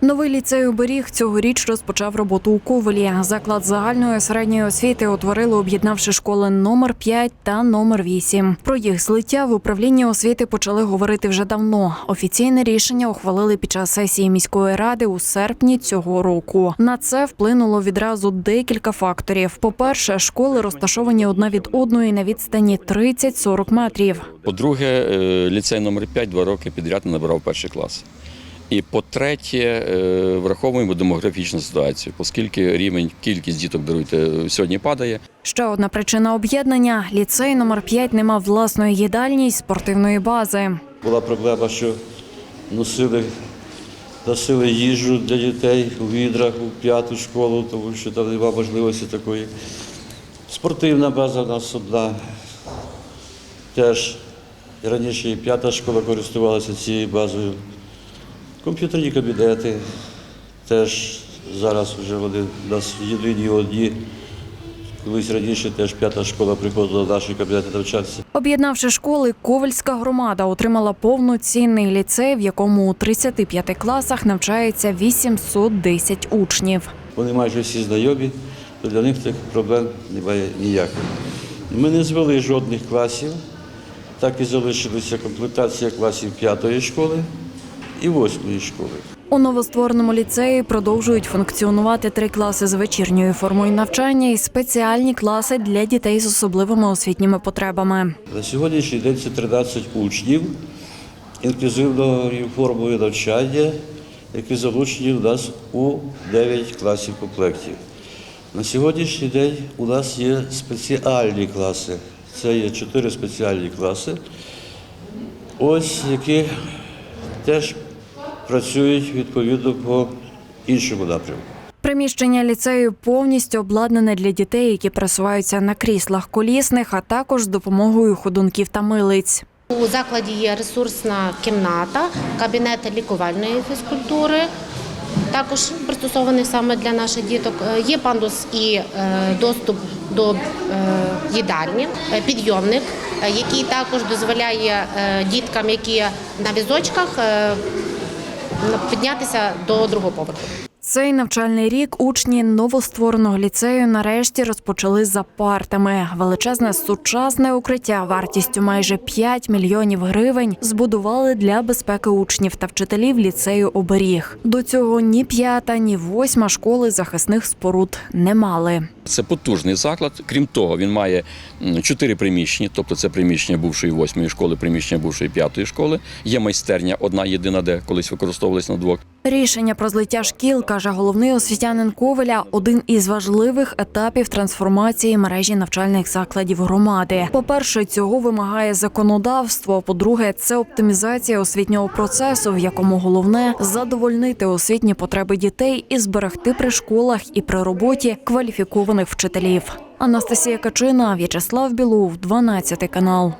Новий ліцей оберіг цьогоріч розпочав роботу у Ковелі. Заклад загальної середньої освіти утворили, об'єднавши школи номер 5 та номер 8. Про їх злиття в управлінні освіти почали говорити вже давно. Офіційне рішення ухвалили під час сесії міської ради у серпні цього року. На це вплинуло відразу декілька факторів. По-перше, школи розташовані одна від одної на відстані 30-40 метрів. По-друге, е, ліцей номер 5 два роки підряд не набирав перший клас. І по-третє, е, враховуємо демографічну ситуацію, оскільки рівень кількість діток даруйте сьогодні падає. Ще одна причина об'єднання: ліцей номер 5 не мав власної їдальні й спортивної бази. Була проблема, що носили, носили їжу для дітей у відрах у п'яту школу, тому що там немає можливості такої. Спортивна база у нас одна. Теж і раніше і п'ята школа користувалася цією базою. Комп'ютерні кабінети теж зараз вже вони у нас єдині одні. Колись раніше теж п'ята школа приходила в наші кабінети навчатися. Об'єднавши школи, Ковальська громада отримала повноцінний ліцей, в якому у 35 класах навчається 810 учнів. Вони майже всі знайомі, то для них цих проблем немає ніяких. Ми не звели жодних класів, так і залишилася комплектація класів п'ятої школи і восьмої школи. У новоствореному ліцеї продовжують функціонувати три класи з вечірньою формою навчання і спеціальні класи для дітей з особливими освітніми потребами. На сьогоднішній день це 13 учнів інклюзивною формою навчання, які залучені у нас у 9 класів комплектів. На сьогоднішній день у нас є спеціальні класи. Це є 4 спеціальні класи, ось які теж працюють відповідно по іншому напрямку. Приміщення ліцею повністю обладнане для дітей, які пересуваються на кріслах колісних, а також з допомогою ходунків та милиць. У закладі є ресурсна кімната, кабінет лікувальної фізкультури, також пристосований саме для наших діток. Е, Є пандус і е, доступ до е, їдальні, підйомник, який також дозволяє діткам, які на візочках, піднятися до другого поверху. Цей навчальний рік учні новоствореного ліцею нарешті розпочали за партами. Величезне сучасне укриття вартістю майже 5 мільйонів гривень збудували для безпеки учнів та вчителів ліцею оберіг. До цього ні п'ята, ні восьма школи захисних споруд не мали. Це потужний заклад. Крім того, він має чотири приміщення, тобто це приміщення бувшої восьмої школи, приміщення бувшої п'ятої школи. Є майстерня, одна єдина, де колись використовувалась на двох. Рішення про злиття шкіл, каже головний освітянин Ковеля, один із важливих етапів трансформації мережі навчальних закладів громади. По-перше, цього вимагає законодавство. По-друге, це оптимізація освітнього процесу, в якому головне задовольнити освітні потреби дітей і зберегти при школах і при роботі кваліфікованих вчителів. Анастасія Качина, В'ячеслав Білов, 12 канал.